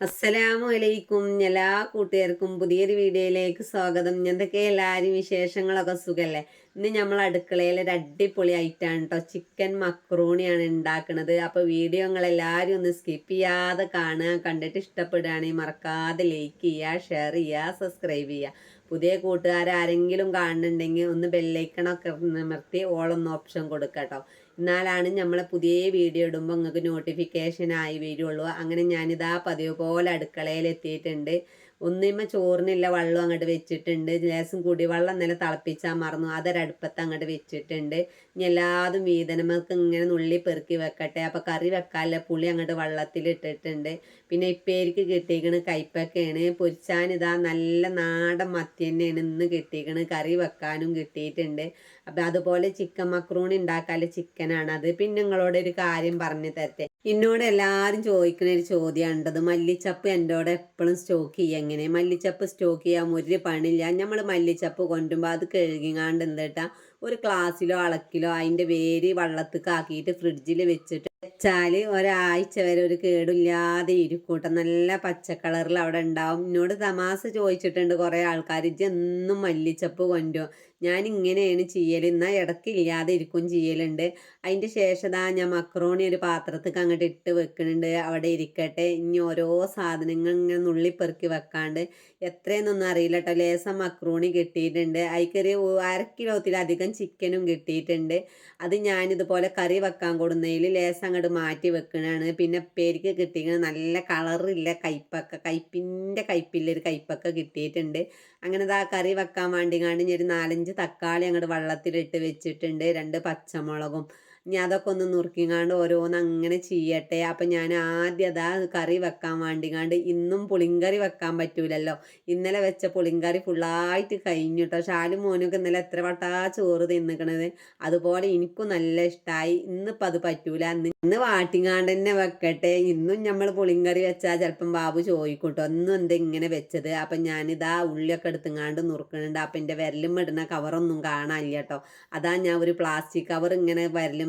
അസ്സലാമു അലൈക്കും എല്ലാ കൂട്ടുകാർക്കും പുതിയൊരു വീഡിയോയിലേക്ക് സ്വാഗതം. എന്തൊക്കെ എല്ലാവരും വിശേഷങ്ങളൊക്കെ സുഖമല്ലേ ഇന്ന് നമ്മൾ അടുക്കളയിൽ ഒരു അടിപൊളി ഐറ്റാണ് കേട്ടോ ചിക്കൻ മക്രൂണിയാണ് ഉണ്ടാക്കുന്നത് അപ്പോൾ വീഡിയോ നിങ്ങൾ എല്ലാവരും ഒന്ന് സ്കിപ്പ് ചെയ്യാതെ കാണുക. കണ്ടിട്ട് ഇഷ്ടപ്പെടുകയാണെങ്കിൽ മറക്കാതെ ലൈക്ക് ചെയ്യുക ഷെയർ ചെയ്യുക സബ്സ്ക്രൈബ് ചെയ്യുക. പുതിയ കൂട്ടുകാർ ആരെങ്കിലും കാണുന്നുണ്ടെങ്കിൽ ഒന്ന് ബെല്ലൈക്കണൊക്കെ നിർത്തി ഓളൊന്ന് ഓപ്ഷൻ കൊടുക്കാം കേട്ടോ എന്നാലാണ് നമ്മളെ പുതിയ വീഡിയോ ഇടുമ്പോൾ നിങ്ങൾക്ക് നോട്ടിഫിക്കേഷൻ ആയി വരുള്ളൂ. അങ്ങനെ ഞാനിതാ പതിവ് പോലെ അടുക്കളയിൽ എത്തിയിട്ടുണ്ട് ഒന്നിമ്മ ചോറിനില്ല വെള്ളം അങ്ങോട്ട് വെച്ചിട്ടുണ്ട്. ലേശം കുടിവെള്ളം നില തിളപ്പിച്ചാൽ മറന്നു. അതൊരടുപ്പത്ത് അങ്ങോട്ട് വെച്ചിട്ടുണ്ട്. ഇനി എല്ലാതും വീതനമ്മക്ക് ഇങ്ങനെ നുള്ളി പെറുക്കി വെക്കട്ടെ. അപ്പോൾ കറി വെക്കാനുള്ള പുളി അങ്ങോട്ട് വെള്ളത്തിൽ ഇട്ടിട്ടുണ്ട്. പിന്നെ ഇപ്പേരിക്ക് കിട്ടിയിരിക്കണ് കയ്പൊക്കെയാണ് പൊരിച്ചാനിതാ നല്ല നാടൻ മത്തി തന്നെയാണ് ഇന്ന് കിട്ടിയിരിക്കണ്. കറി വെക്കാനും കിട്ടിയിട്ടുണ്ട്. അപ്പം അതുപോലെ ചിക്കൻ മക്രൂണി ഉണ്ടാക്കാൻ ചിക്കനാണ് അത്. പിന്നെ നിങ്ങളോട് ഒരു കാര്യം പറഞ്ഞു തരട്ടെ. എന്നോട് എല്ലാവരും ചോദിക്കുന്ന ഒരു ചോദ്യമാണത് മല്ലിച്ചപ്പ് എന്റെ എപ്പോഴും സ്റ്റോക്ക് ചെയ്യുക എങ്ങനെ? മല്ലിച്ചപ്പ് സ്റ്റോക്ക് ചെയ്യാൻ ഒരു പണില്ല. നമ്മൾ മല്ലിച്ചപ്പ് കൊണ്ടുമ്പോൾ അത് കഴുകിങ്ങാണ്ട് എന്താ ഒരു ക്ലാസ്സിലോ അളക്കിലോ അതിന്റെ വേര് വെള്ളത്തിൽ ആക്കിയിട്ട് ഫ്രിഡ്ജിൽ വെച്ചിട്ട് വെച്ചാൽ ഒരാഴ്ച വരെ ഒരു കേടില്ലാതെ ഇരിക്കൂട്ടം. നല്ല പച്ച അവിടെ ഉണ്ടാവും. എന്നോട് തമാശ ചോദിച്ചിട്ടുണ്ട് കുറേ ആൾക്കാർ ഇജ്ജെന്നും മല്ലിച്ചപ്പ് കൊണ്ടുപോകും ഞാൻ ഇങ്ങനെയാണ് ചെയ്യൽ എന്നാൽ ഇടയ്ക്കില്ലാതെ ഇരിക്കും ചെയ്യലുണ്ട്. അതിന്റെ ശേഷം ദാ ഞാൻ മക്രോണി ഒരു പാത്രത്തേക്ക് അങ്ങോട്ട് ഇട്ട് വെക്കുന്നുണ്ട് അവിടെ ഇരിക്കട്ടെ. ഇനി ഓരോ സാധനങ്ങൾ ഇങ്ങനെ നുള്ളിപ്പെറുക്കി വെക്കാണ്ട്. എത്രയെന്നൊന്നും അറിയില്ല കേട്ടോ ലേസം മക്രോണി കിട്ടിയിട്ടുണ്ട്. അതിക്കൊരു അര കിലോത്തിലധികം ചിക്കനും കിട്ടിയിട്ടുണ്ട്. അത് ഞാനിതുപോലെ കറി വെക്കാൻ കൊടുന്നതിൽ ലേസം അങ്ങോട്ട് മാറ്റി വെക്കണതാണ് പിന്നെ പേരിക്ക് കിട്ടിയത് നല്ല കളറില്ല കയ്പക്ക കയ്പിന്റെ കയ്പില്ലൊരു കയ്പക്ക കിട്ടിയിട്ടുണ്ട്. അങ്ങനെ ആ കറി വെക്കാൻ വേണ്ടി ഞാൻ ഒരു നാലഞ്ച് തക്കാളി അങ്ങോട്ട് വെള്ളത്തിലിട്ട് വെച്ചിട്ടുണ്ട്. രണ്ട് പച്ചമുളകും ഇനി അതൊക്കെ ഒന്ന് നുറുക്കിങ്ങാണ്ട് ഓരോന്ന് അങ്ങനെ ചെയ്യട്ടെ. അപ്പം ഞാൻ ആദ്യം അതാ കറി വെക്കാൻ വേണ്ടിങ്ങാണ്ട് ഇന്നും പുളിങ്കറി വെക്കാൻ പറ്റൂലല്ലോ. ഇന്നലെ വെച്ച പുളിങ്കറി ഫുള്ളായിട്ട് കഴിഞ്ഞു കേട്ടോ ഷാലും മോനൊക്കെ ഇന്നലെ എത്ര വട്ടാ ചോറ് തിന്നിക്കണത്. അതുപോലെ എനിക്കും നല്ല ഇഷ്ടമായി ഇന്നിപ്പോൾ അത് പറ്റൂല. ഇന്ന് വാട്ടിങ്ങാണ്ട് തന്നെ വെക്കട്ടെ. ഇന്നും നമ്മൾ പുളിങ്കറി വെച്ചാൽ ചിലപ്പം ബാബു ചോദിക്കും ഒന്നും എന്താ ഇങ്ങനെ വെച്ചത്? അപ്പം ഞാനിതാ ഉള്ളിയൊക്കെ എടുത്തുങ്ങാണ്ട് നുറുക്കണുണ്ട്. അപ്പം എന്റെ വിരലും ഇടുന്ന കവറൊന്നും കാണാനില്ല കേട്ടോ അതാ ഞാൻ ഒരു പ്ലാസ്റ്റിക് കവർ ഇങ്ങനെ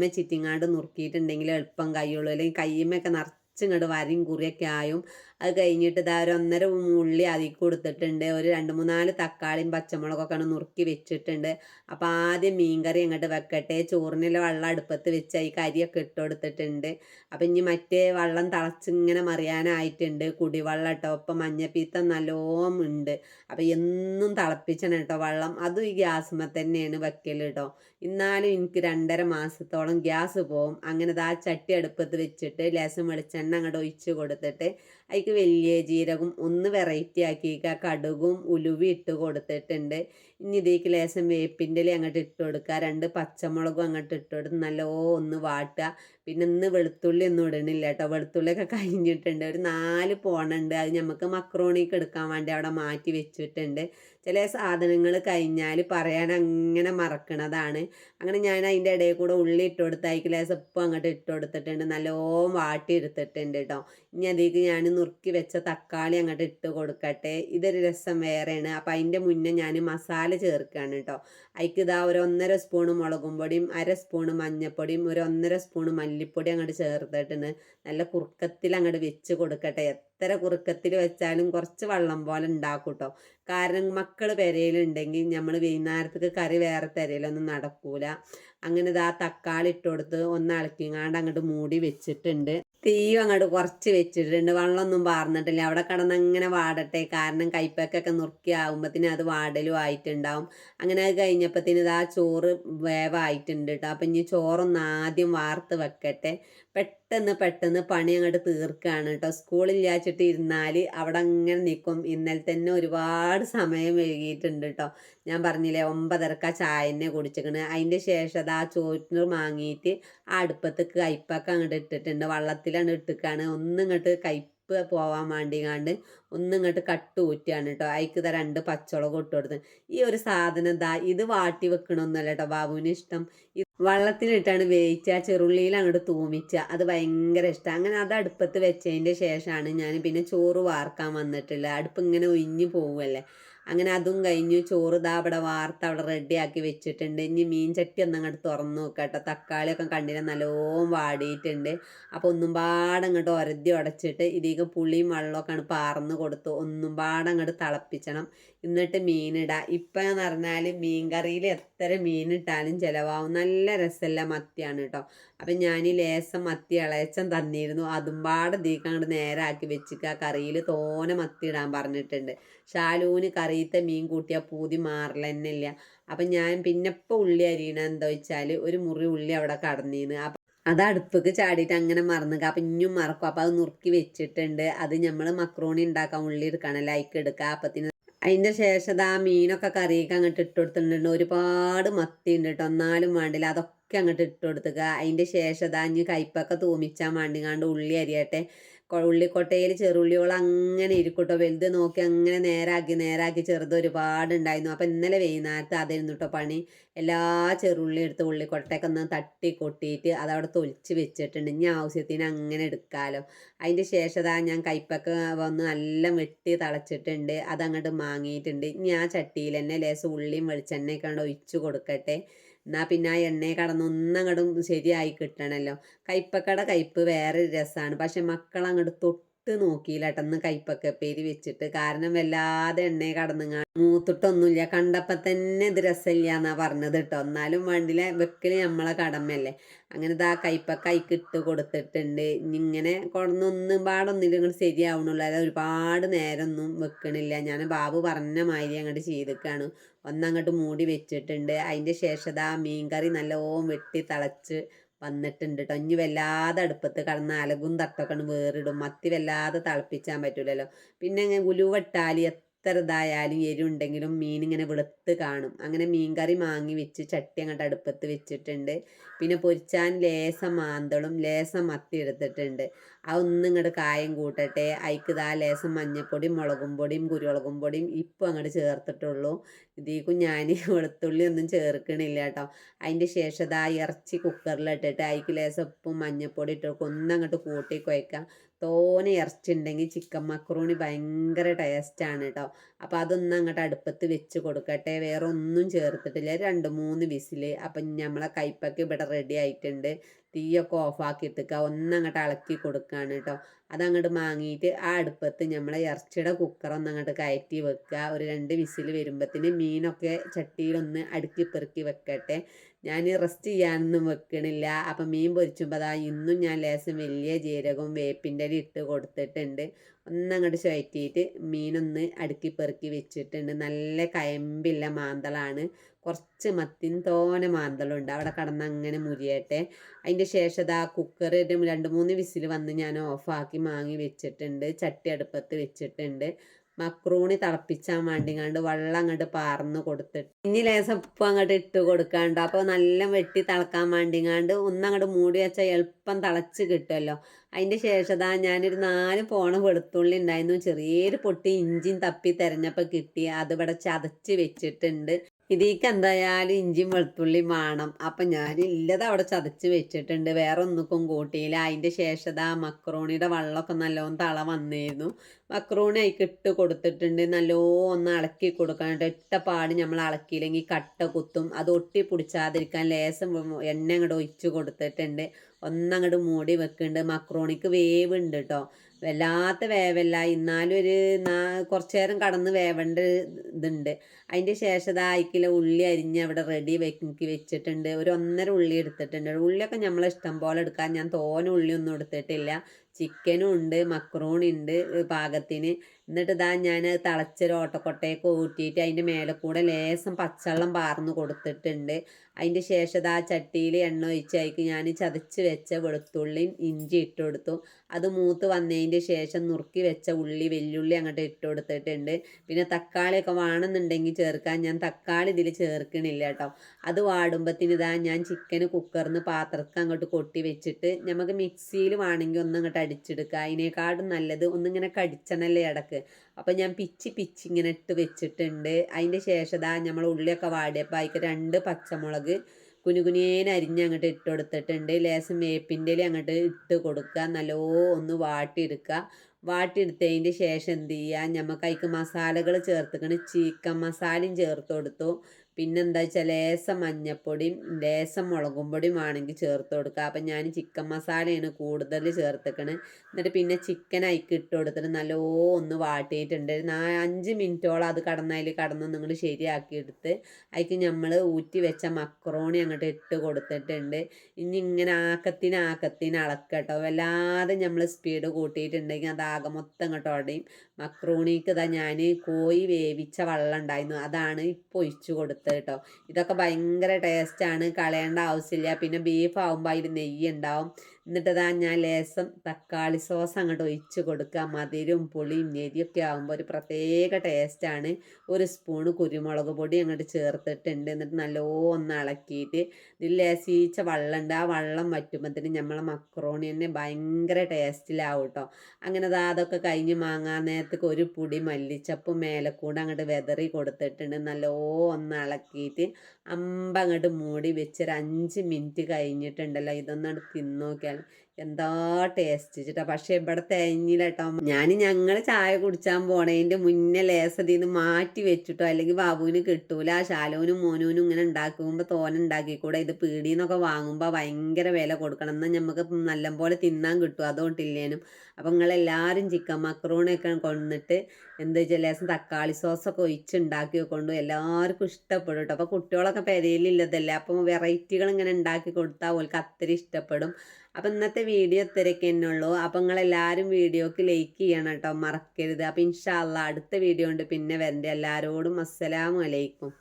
വിരലുമ ചിറ്റിങ്ങാണ്ട് നുറുക്കിയിട്ടുണ്ടെങ്കിൽ എളുപ്പം കഴിയുള്ളൂ അല്ലെങ്കിൽ കയ്യുമൊക്കെ നിറച്ചിങ്ങോട്ട് വരയും കുറിയൊക്കെ ആയും. അത് കഴിഞ്ഞിട്ട് ഇതാ ഒരു ഒന്നര ഉള്ളി അതിൽ കൊടുത്തിട്ടുണ്ട്. ഒരു രണ്ട് മൂന്നാൽ തക്കാളിയും പച്ചമുളകൊക്കെ നുറുക്കി വെച്ചിട്ടുണ്ട്. അപ്പോൾ ആദ്യം മീൻകറി അങ്ങോട്ട് വെക്കട്ടെ. ചോറിനുള്ള വെള്ളം അടുപ്പത്ത് വെച്ച് ഈ കരിയൊക്കെ ഇട്ട് കൊടുത്തിട്ടുണ്ട്. അപ്പം ഇനി മറ്റേ വെള്ളം തിളച്ചിങ്ങനെ മറിയാനായിട്ടുണ്ട്. കുടിവെള്ളം കേട്ടോ ഇപ്പം മഞ്ഞപ്പീത്തം നല്ലോണം ഉണ്ട്. അപ്പം എന്നും തിളപ്പിച്ചാണ് കേട്ടോ വെള്ളം. അതും ഈ ഗ്യാസുമ്മ തന്നെയാണ് വെക്കൽ കേട്ടോ. എന്നാലും എനിക്ക് രണ്ടര മാസത്തോളം ഗ്യാസ് പോകും അങ്ങനെ ആ ചട്ടി അടുപ്പത്ത് വെച്ചിട്ട് ലേശം വെളിച്ചെണ്ണ അങ്ങോട്ട് ഒഴിച്ച് കൊടുത്തിട്ട് അതിക്ക് വലിയ ജീരകം ഒന്ന് വെറൈറ്റി ആക്കിയിട്ട് കടുകും ഉലുവി ഇട്ട് കൊടുത്തിട്ടുണ്ട്. ഇനി ഇതിലേക്ക് ലേശം വേപ്പിന്റെ അങ്ങോട്ട് ഇട്ട് കൊടുക്കുക രണ്ട് പച്ചമുളകും അങ്ങോട്ട് ഇട്ട് കൊടുത്ത് നല്ലോ ഒന്ന് വാട്ടുക. പിന്നെ ഇന്ന് വെളുത്തുള്ളി ഒന്നും ഇടണില്ല കേട്ടോ. വെളുത്തുള്ളിയൊക്കെ കഴിഞ്ഞിട്ടുണ്ട്. ഒരു നാല് പോണുണ്ട്. അത് നമുക്ക് മക്രോണിക്ക് എടുക്കാൻ വേണ്ടി അവിടെ മാറ്റി വെച്ചിട്ടുണ്ട്. ചില സാധനങ്ങൾ കഴിഞ്ഞാൽ പറയാൻ അങ്ങനെ മറക്കണതാണ്. അങ്ങനെ ഞാൻ അതിന്റെ ഇടയിൽ കൂടെ ഉള്ളി ഇട്ട് കൊടുത്തായിരിക്കും ലേശം ഉപ്പ് അങ്ങോട്ട് ഇട്ട് കൊടുത്തിട്ടുണ്ട്. നല്ലോണം വാട്ടി എടുത്തിട്ടുണ്ട് കേട്ടോ. ഇനി അതിലേക്ക് ഞാൻ നുറുക്കി വെച്ച തക്കാളി അങ്ങോട്ട് ഇട്ട് കൊടുക്കട്ടെ. ഇതൊരു രസം വേറെയാണ്. അപ്പം അതിന്റെ മുന്നേ ഞാൻ മസാല ചേർക്കുകയാണ് കേട്ടോ അതിക്ക് ഇതാ ഒരു ഒന്നര സ്പൂണ് മുളകും പൊടിയും അര സ്പൂണ് മഞ്ഞൾപ്പൊടിയും ഒരു ഒന്നര സ്പൂണ് മല്ലിപ്പൊടി അങ്ങോട്ട് ചേർത്തിട്ടുണ്ട് നല്ല കുറുക്കത്തിൽ അങ്ങോട്ട് വെച്ച് കൊടുക്കട്ടെ. എത്ര കുറുക്കത്തിൽ വെച്ചാലും കുറച്ച് വെള്ളം പോലെ ഉണ്ടാക്കും കേട്ടോ കാരണം മക്കൾ പെരയിലുണ്ടെങ്കിൽ നമ്മൾ വൈകുന്നേരത്തേക്ക് കറി വേറെ തരയിലൊന്നും നടക്കൂല. അങ്ങനെ ഇതാ തക്കാളി ഇട്ട് കൊടുത്ത് ഒന്ന് ഇളക്കിങ്ങാണ്ട് അങ്ങോട്ട് മൂടി വെച്ചിട്ടുണ്ട്. തീയും അങ്ങോട്ട് കുറച്ച് വെച്ചിട്ടുണ്ട് വെള്ളമൊന്നും വാർന്നിട്ടില്ല അവിടെ കിടന്ന് അങ്ങനെ വാടട്ടെ. കാരണം കൈപ്പക്കൊക്കെ നുറുക്കി ആകുമ്പോഴത്തേന് അത് വാടലും ആയിട്ടുണ്ടാവും. അങ്ങനെ അത് കഴിഞ്ഞപ്പോഴത്തേന് ഇതാ ചോറ് വേവായിട്ടുണ്ട് കേട്ടോ അപ്പം ഇനി ചോറൊന്ന് ആദ്യം വാർത്ത് വെക്കട്ടെ. പെട്ടെന്ന് പെട്ടെന്ന് പണി അങ്ങോട്ട് തീർക്കുകയാണ് കേട്ടോ സ്കൂളില്ലാച്ചിട്ട് ഇരുന്നാൽ അവിടെ അങ്ങനെ നിൽക്കും ഇന്നലെ തന്നെ ഒരുപാട് സമയം വൈകിയിട്ടുണ്ട് കേട്ടോ ഞാൻ പറഞ്ഞില്ലേ ഒമ്പതരക്ക ചായന്നെ കുടിച്ചിരിക്കണ് അതിന്റെ ശേഷം അത് ആ ചോറ്റിന് വാങ്ങിയിട്ട് ആ അടുപ്പത്ത് കയ്പ്പൊക്കെ അങ്ങോട്ട് ഇട്ടിട്ടുണ്ട്. വള്ളത്തിലാണ് ഇട്ടിക്കാണ്. ഒന്നും ഇങ്ങോട്ട് കയ്പ്പ് പോവാൻ വേണ്ടിങ്ങാണ്ട് ഒന്നും ഇങ്ങോട്ട് കട്ട് ഊറ്റിയാണ് കേട്ടോ അതിക്ക് ഇതാ രണ്ട് പച്ചമുളക് ഇട്ട് കൊടുത്ത് ഈ ഒരു സാധനം ഇതാ ഇത് വാട്ടി വെക്കണമെന്നല്ല കേട്ടോ ബാബുവിന് ഇഷ്ടം. വള്ളത്തിലിട്ടാണ് വേവിച്ച ചെറുള്ളിയിൽ അങ്ങോട്ട് തൂമിച്ച. അത് ഭയങ്കര ഇഷ്ടമാണ് അങ്ങനെ അത് അടുപ്പത്ത് വെച്ചതിന്റെ ശേഷമാണ് ഞാൻ പിന്നെ ചോറ് വാർക്കാൻ വന്നിട്ടില്ല അടുപ്പ് ഇങ്ങനെ ഒഴിഞ്ഞു പോവുമല്ലേ അങ്ങനെ അതും കഴിഞ്ഞു. ചോറ് ഇതാ അവിടെ വാർത്ത അവിടെ റെഡിയാക്കി വെച്ചിട്ടുണ്ട്. ഇനി മീൻ ചട്ടി ഒന്ന് അങ്ങോട്ട് തുറന്നു നോക്കട്ടെ തക്കാളിയൊക്കെ കണ്ടില്ല? നല്ലോണം വാടിയിട്ടുണ്ട്. അപ്പോൾ ഒന്നും പാടെ അങ്ങോട്ട് ഒരതി ഉടച്ചിട്ട് ഇതിലേക്ക് പുളിയും വെള്ളമൊക്കെ ആണ് പാർന്ന് കൊടുത്തു ഒന്നും പാടെ അങ്ങോട്ട് തിളപ്പിച്ചണം. എന്നിട്ട് മീനിടുക ഇപ്പം പറഞ്ഞാൽ മീൻ കറിയിൽ എത്ര മീനിട്ടാലും ചിലവാകും നല്ല രസമല്ല മത്തിയാണ് കേട്ടോ അപ്പം ഞാൻ ഈ ലേസം മത്തി ഇളയച്ചൻ തന്നിരുന്നു. അതും പാടെ ദീക്ക് അങ്ങോട്ട് നേരാക്കി ആ കറിയിൽ തോനെ മത്തി ഇടാൻ പറഞ്ഞിട്ടുണ്ട് ഷാലൂന് കറിയത്തെ മീൻ കൂട്ടിയാൽ പൂതി മാറില്ല തന്നെ ഇല്ല അപ്പം ഞാൻ പിന്നെ ഇപ്പോൾ ഉള്ളി അരിയണ എന്താ വെച്ചാൽ ഒരു മുറി ഉള്ളി അവിടെ കടന്നീന്ന്. അപ്പം അത് അടുപ്പക്ക് ചാടിയിട്ട് അങ്ങനെ മറന്നു അപ്പം ഇഞ്ഞും മറക്കും. അപ്പം അത് നുറുക്കി വെച്ചിട്ടുണ്ട്. അത് നമ്മൾ മക്രോണി ഉണ്ടാക്കാൻ ഉള്ളി എടുക്കണം ലൈക്ക് എടുക്കുക അപ്പത്തിന് അതിന്റെ ശേഷം ആ മീനൊക്കെ കറിയൊക്കെ അങ്ങോട്ട് ഇട്ട് കൊടുത്തിട്ടുണ്ട് ഒരുപാട് മത്തി ഉണ്ട് കേട്ടോ എന്നാലും വേണ്ടില്ല. അതൊക്കെ അങ്ങോട്ട് ഇട്ട് കൊടുത്തുക അതിന്റെ ശേഷം അതാ ഇനി കയ്പ്പൊക്കെ തൂമിച്ചാൻ വേണ്ടിങ്ങാണ്ട് ഉള്ളി അരിയട്ടെ. ഉള്ളിക്കൊട്ടയിൽ ചെറുള്ളിയോളം അങ്ങനെ ഇരിക്കട്ടോ. വലുത് നോക്കി അങ്ങനെ നേരാക്കി നേരാക്കി ചെറുത് ഒരുപാട് ഉണ്ടായിരുന്നു. അപ്പം ഇന്നലെ വൈകുന്നേരത്ത് അതായിരുന്നു കേട്ടോ പണി. എല്ലാ ചെറുള്ളി എടുത്ത് ഉള്ളിക്കൊട്ടയൊക്കെ ഒന്ന് തട്ടി കൊട്ടിയിട്ട് അതവിടെ തൊലിച്ച് വെച്ചിട്ടുണ്ട്. ഇനി ആവശ്യത്തിന് അങ്ങനെ എടുക്കാമല്ലോ അതിന്റെ ശേഷം ഞാൻ കയ്പൊക്കെ വന്ന് നല്ല വെട്ടി തളച്ചിട്ടുണ്ട്. അതങ്ങോട്ട് മാങ്ങിയിട്ടുണ്ട്. ഇനി ആ ചട്ടിയിൽ തന്നെ ലേശം ഉള്ളിയും വെളിച്ചെണ്ണയൊക്കെ ഒഴിച്ച് കൊടുക്കട്ടെ. എന്നാൽ പിന്നെ ആ എണ്ണയെ കടന്ന് ശരിയായി കിട്ടണമല്ലോ കയ്പ്പക്കട കയ്പ്പ് വേറെ രസമാണ് പക്ഷെ മക്കൾ അങ്ങോട്ട് തൊട്ട് നോക്കിയില്ല കേട്ടെന്ന് കൈപ്പക്കപ്പേരി പേര് വെച്ചിട്ട്. കാരണം വല്ലാതെ എണ്ണയെ കടന്നുങ്ങാ മൂത്തിട്ടൊന്നുമില്ല. കണ്ടപ്പോൾ തന്നെ ഇത് രസമില്ല എന്നാ പറഞ്ഞത് കേട്ടോ. എന്നാലും വണ്ടിയിലെ വെക്കൽ നമ്മളെ കടമയല്ലേ. അങ്ങനെ ഇതാ കയ്പ്പൊക്കെ കൈക്ക് ഇട്ട് കൊടുത്തിട്ടുണ്ട്. ഇങ്ങനെ കൊടന്നൊന്നും പാടൊന്നില്ല ഇങ്ങോട്ട് ശരിയാവണുള്ളൂ. അതായത് ഒരുപാട് നേരമൊന്നും വെക്കണില്ല. ഞാൻ ബാബു പറഞ്ഞ മാതിരി അങ്ങോട്ട് ചെയ്തിക്കാണ്. ഒന്നങ്ങോട്ട് മൂടി വെച്ചിട്ടുണ്ട്. അതിന്റെ ശേഷം ദാ മീൻകറി നല്ലോണം വെട്ടി തിളച്ച് വന്നിട്ടുണ്ട് കേട്ടോ ഇനി വല്ലാതെ അടുപ്പത്ത് കടന്ന് അലകും തട്ടൊക്കെ വേറിടും. മത്തി വല്ലാതെ തിളപ്പിച്ചാൻ പറ്റൂലല്ലോ. പിന്നെ ഉലുവ ഉലുവട്ടാൽ എത്ര ഇതായാലും എരിവുണ്ടെങ്കിലും മീൻ ഇങ്ങനെ വെളുത്ത് കാണും. അങ്ങനെ മീൻകറി മാങ്ങി വെച്ച് ചട്ടി അങ്ങോട്ട് അടുപ്പത്ത് വെച്ചിട്ടുണ്ട്. പിന്നെ പൊരിച്ചാൻ ലേസം മാന്തളും ലേസം മത്തി എടുത്തിട്ടുണ്ട്. അതൊന്നും ഇങ്ങോട്ട് കായം കൂട്ടട്ടെ. അതിക്ക് ഇതാ ലേസം മഞ്ഞപ്പൊടിയും മുളകും പൊടിയും കുരുമുളകും പൊടിയും ഇപ്പം അങ്ങോട്ട് ചേർത്തിട്ടുള്ളൂ. ഇതിക്കും ഞാൻ വെളുത്തുള്ളി ഒന്നും ചേർക്കണില്ല കേട്ടോ അതിന്റെ ശേഷം ഇതാ ഇറച്ചി കുക്കറിലിട്ടിട്ട് അതിക്ക് ലേസം ഉപ്പും മഞ്ഞപ്പൊടി ഇട്ട് ഒന്നങ്ങോട്ട് കൂട്ടി കുഴക്കാം തോനെ ഇറച്ചി ഉണ്ടെങ്കിൽ ചിക്കൻ മക്രൂണി ഭയങ്കര ടേസ്റ്റാണ് കേട്ടോ അപ്പോൾ അതൊന്നും അങ്ങോട്ട് അടുപ്പത്ത് വെച്ച് കൊടുക്കട്ടെ. വേറെ ഒന്നും ചേർത്തിട്ടില്ല. രണ്ട് മൂന്ന് വിസിൽ അപ്പം നമ്മളെ കൈപ്പൊക്കെ ഇവിടെ റെഡി ആയിട്ടുണ്ട്. തീയൊക്കെ ഓഫാക്കി ഓഫാക്കിയിട്ടേക്ക ഒന്നങ്ങോട്ട് ഇളക്കി കൊടുക്കുകയാണ് കേട്ടോ അതങ്ങോട്ട് മാങ്ങിയിട്ട് ആ അടുപ്പത്ത് നമ്മളെ ഇറച്ചിയുടെ കുക്കർ അങ്ങോട്ട് കയറ്റി വെക്കുക ഒരു രണ്ട് വിസിൽ വരുമ്പത്തിന് മീനൊക്കെ ചട്ടിയിലൊന്ന് അടുക്കി പെറുക്കി വെക്കട്ടെ. ഞാൻ റെസ്റ്റ് ചെയ്യാനൊന്നും വെക്കണില്ല. അപ്പം മീൻ പൊരിച്ചുമ്പോൾ അതാ ഇന്നും ഞാൻ ലേശം വലിയ ജീരകവും വേപ്പിന്റെ ഇല ഇട്ട് കൊടുത്തിട്ടുണ്ട്. ഒന്നങ്ങോട്ട് ചുഴറ്റിയിട്ട് മീനൊന്ന് അടുക്കി പെറുക്കി വെച്ചിട്ടുണ്ട്. നല്ല കയമ്പില്ല മാന്തളാണ്. കുറച്ച് മത്തിന് തോനെ മാന്തളുണ്ട്. അവിടെ കടന്ന് അങ്ങനെ മുരിയട്ടെ. അതിന്റെ ശേഷം അത് ആ കുക്കർ രണ്ട് മൂന്ന് വിസിൽ വന്ന് ഞാൻ ഓഫാക്കി മാങ്ങി വെച്ചിട്ടുണ്ട്. ചട്ടി അടുപ്പത്ത് വെച്ചിട്ടുണ്ട്. മക്രൂണി തിളപ്പിച്ചാൻ കണ്ട് വെള്ളം അങ്ങോട്ട് പാർന്ന് കൊടുത്തിട്ട് ഇനി ലേസം ഉപ്പ് അങ്ങോട്ട് ഇട്ട് കൊടുക്കാണ്ട്. അപ്പോൾ നല്ല വെട്ടി തിളക്കാൻ വേണ്ടിങ്ങാണ്ട് ഒന്നങ്ങോട്ട് മൂടി വെച്ചാൽ എളുപ്പം തിളച്ച് കിട്ടുമല്ലോ അതിന്റെ ശേഷം ദാ ഞാനൊരു നാല് പോണ വെളുത്തുള്ളി ഉണ്ടായിരുന്നു. ചെറിയൊരു പൊട്ടി ഇഞ്ചിയും തപ്പി തിരഞ്ഞപ്പോൾ കിട്ടി. അത് ഇവിടെ ചതച്ച് വെച്ചിട്ടുണ്ട്. ഇതിക്ക് എന്തായാലും ഇഞ്ചിയും വെളുത്തുള്ളിയും വേണം. അപ്പം ഞാൻ ഇല്ലത് അവിടെ ചതച്ച് വെച്ചിട്ടുണ്ട്. വേറെ ഒന്നുക്കും കൂട്ടിയില്ല. അതിന്റെ ശേഷം ആ മക്രോണിയുടെ വെള്ളമൊക്കെ നല്ലോണം തള വന്നിരുന്നു. മക്രോണി അതിക്ക് ഇട്ട് കൊടുത്തിട്ടുണ്ട്. നല്ലോണം ഒന്ന് ഇളക്കി കൊടുക്കാനായിട്ട് ഇട്ട പാട് നമ്മൾ ഇളക്കിയില്ലെങ്കിൽ കട്ട കുത്തും. അത് ഒട്ടി പിടിച്ചാതിരിക്കാൻ ലേസം എണ്ണ അങ്ങോട്ട് ഒഴിച്ച് കൊടുത്തിട്ടുണ്ട്. ഒന്നങ്ങോട്ട് മൂടി വെക്കുന്നുണ്ട് മക്രോണിക്ക് വേവ് ഉണ്ട് കേട്ടോ വല്ലാത്ത വേവല്ല. എന്നാലും ഒരു കുറച്ച് നേരം കടന്ന് വേവേണ്ട ഇതുണ്ട്. അതിന്റെ ശേഷം അത് അയക്കിലെ ഉള്ളി അരിഞ്ഞ് അവിടെ റെഡി വെക്കി വെച്ചിട്ടുണ്ട്. ഒരു ഒന്നര ഉള്ളി എടുത്തിട്ടുണ്ട്. ഉള്ളിയൊക്കെ നമ്മളെ ഇഷ്ടം പോലെ എടുക്കാൻ. ഞാൻ തോന ഉള്ളിയൊന്നും എടുത്തിട്ടില്ല. ചിക്കനും ഉണ്ട് മക്രോണി ഉണ്ട് പാകത്തിന്. എന്നിട്ട് ഇതാ ഞാൻ തിളച്ചൊരു ഓട്ടക്കൊട്ടയൊക്കെ ഊറ്റിയിട്ട് അതിന്റെ മേലെ കൂടെ ലേസം പച്ചവെള്ളം പാർന്ന് കൊടുത്തിട്ടുണ്ട്. അതിന്റെ ശേഷം ഇതാ ചട്ടിയിൽ എണ്ണ ഒഴിച്ച് അതിക്ക് ഞാൻ ചതച്ച് വെച്ച വെളുത്തുള്ളി ഇഞ്ചി ഇട്ട് കൊടുത്തു. അത് മൂത്ത് വന്നതിന്റെ ശേഷം നുറുക്കി വെച്ച ഉള്ളി വെല്ലുള്ളി അങ്ങോട്ട് ഇട്ട് കൊടുത്തിട്ടുണ്ട്. പിന്നെ തക്കാളിയൊക്കെ വേണമെന്നുണ്ടെങ്കിൽ ചേർക്കാൻ ഞാൻ തക്കാളി ഇതിൽ ചേർക്കണില്ല കേട്ടോ. അത് വാടുമ്പത്തിന് ഇതാ ഞാൻ ചിക്കന് കുക്കറിന് പാത്രത്തിൽ അങ്ങോട്ട് കൊട്ടി വെച്ചിട്ട് നമുക്ക് മിക്സിയിൽ വേണമെങ്കിൽ ഒന്ന് അങ്ങോട്ട് അടിച്ചെടുക്കുക അതിനേക്കാളും നല്ലത് ഒന്നിങ്ങനെ കടിച്ചണല്ലേ ഇടയ്ക്ക്. അപ്പം ഞാൻ പിച്ചി പിച്ചി ഇങ്ങനെ ഇട്ട് വെച്ചിട്ടുണ്ട്. അതിന്റെ ശേഷം ദാ നമ്മൾ ഉള്ളിയൊക്കെ വാടിയപ്പോൾ അതിക്ക് രണ്ട് പച്ചമുളക് കുനുകുനിയേനെ അരിഞ്ഞ് അങ്ങോട്ട് ഇട്ട് കൊടുത്തിട്ടുണ്ട്. ലേശം വേപ്പിന്റെ അങ്ങോട്ട് ഇട്ട് കൊടുക്കുക. നല്ലോ ഒന്ന് വാട്ടിയെടുക്കുക. വാട്ടിയെടുത്തതിന്റെ ശേഷം എന്ത് ചെയ്യുക? നമുക്ക് അതിക്ക് മസാലകൾ ചേർത്തിക്കണ്. ചിക്കൻ മസാലയും ചേർത്ത് കൊടുത്തു. പിന്നെന്താ വെച്ചാൽ ലേസം മഞ്ഞപ്പൊടിയും ലേസം മുളകും പൊടിയും ആണെങ്കിൽ ചേർത്ത് കൊടുക്കുക അപ്പം ഞാൻ ചിക്കൻ മസാലയാണ് കൂടുതൽ ചേർത്തേക്കണ്. എന്നിട്ട് പിന്നെ ചിക്കൻ അയക്ക് ഇട്ട് കൊടുത്തിട്ട് നല്ലോ ഒന്ന് വാട്ടിയിട്ടുണ്ട്. അഞ്ച് മിനിറ്റോളം അത് കടന്നതിൽ കടന്ന് നിങ്ങൾ ശരിയാക്കിയെടുത്ത് അതിക്ക് നമ്മൾ ഊറ്റി വെച്ച മക്രോണി അങ്ങോട്ട് ഇട്ട് കൊടുത്തിട്ടുണ്ട്. ഇനി ഇങ്ങനെ ആക്കത്തിന് ആക്കത്തിന് അളക്കട്ടോ. വല്ലാതെ നമ്മൾ സ്പീഡ് കൂട്ടിയിട്ടുണ്ടെങ്കിൽ അത് ആകെ മൊത്തം അങ്ങോട്ട് ഉടയും മക്രോണിക്ക് ഇതാ ഞാൻ കോഴി വേവിച്ച വെള്ളം ഉണ്ടായിരുന്നു. അതാണ് ഇപ്പോൾ ഒഴിച്ചു കൊടുത്തത്. കേട്ടോ. ഇതൊക്കെ ഭയങ്കര ടേസ്റ്റാണ് കളയേണ്ട ആവശ്യമില്ല. പിന്നെ ബീഫ് ആകുമ്പോൾ അതിൽ നെയ്യ് ഉണ്ടാവും. എന്നിട്ട് ഇതാ ഞാൻ ലേസം തക്കാളി സോസ് അങ്ങോട്ട് ഒഴിച്ച് കൊടുക്കുക. മധുരവും പുളിയും നെരിയൊക്കെ ആകുമ്പോൾ ഒരു പ്രത്യേക ടേസ്റ്റാണ് ഒരു സ്പൂണ് കുരുമുളക് പൊടി അങ്ങോട്ട് ചേർത്തിട്ടുണ്ട്. എന്നിട്ട് നല്ലോ ഒന്ന് ഇളക്കിയിട്ട് ഇതിൽ ലേസീച്ച വെള്ളമുണ്ട് ആ വെള്ളം വറ്റുമ്പോഴത്തേന് നമ്മളെ മക്രോണി തന്നെ ഭയങ്കര ടേസ്റ്റിലാവും കേട്ടോ അങ്ങനെ ദാ അതൊക്കെ കഴിഞ്ഞ് മാങ്ങാ നേരത്തേക്ക് ഒരു പൊടി മല്ലിച്ചപ്പും മേലെക്കൂടെ അങ്ങോട്ട് വെതറി കൊടുത്തിട്ടുണ്ട്. നല്ലോ ഒന്ന് ഇളക്കിയിട്ട് അമ്പ അങ്ങോട്ട് മൂടി വെച്ചൊരു അഞ്ച് മിനിറ്റ് കഴിഞ്ഞിട്ടുണ്ടല്ലോ. ഇതൊന്നും തിന്നു നോക്കിയാൽ എന്താ ടേസ്റ്റ് ചേട്ടാ പക്ഷെ ഇവിടെ തേഞ്ഞില്ല ഞാൻ ഞങ്ങൾ ചായ കുടിച്ചാൻ പോണേന്റെ മുന്നേ ലേസതിന്ന് മാറ്റി വെച്ചിട്ടോ അല്ലെങ്കിൽ ബാബുവിന് കിട്ടൂല ശാലുവിനും മോനുവിനും ഇങ്ങനെ ഉണ്ടാക്കുമ്പോൾ തോന ഉണ്ടാക്കിക്കൂടെ? ഇത് പീടിന്നൊക്കെ വാങ്ങുമ്പോൾ ഭയങ്കര വില കൊടുക്കണം. എന്നാൽ നമുക്ക് നല്ലപോലെ തിന്നാൻ കിട്ടും അതുകൊണ്ടില്ലേനും. അപ്പം നിങ്ങളെല്ലാവരും ചിക്കൻ മക്രൂണൊക്കെ കൊണ്ടിട്ട് എന്താ വെച്ചാൽ ലേസം തക്കാളി സോസൊക്കെ ഒഴിച്ച് ഉണ്ടാക്കി കൊണ്ടു എല്ലാവർക്കും ഇഷ്ടപ്പെടും കേട്ടോ അപ്പോൾ കുട്ടികളൊക്കെ പെരയിലില്ലതല്ലേ അപ്പം വെറൈറ്റികൾ ഇങ്ങനെ ഉണ്ടാക്കി കൊടുത്താൽ അവർക്ക് അത്ര ഇഷ്ടപ്പെടും. അപ്പം ഇന്നത്തെ വീഡിയോ ഇത്രയൊക്കെ തന്നെ ഉള്ളൂ. അപ്പം നിങ്ങളെല്ലാവരും വീഡിയോക്ക് ലൈക്ക് ചെയ്യണം കേട്ടോ. മറക്കരുത്. അപ്പം ഇൻഷാല്ല അടുത്ത വീഡിയോ ഉണ്ട്. പിന്നെ വരണ്ടേ. എല്ലാവരോടും അസ്സലാമു അലൈക്കും.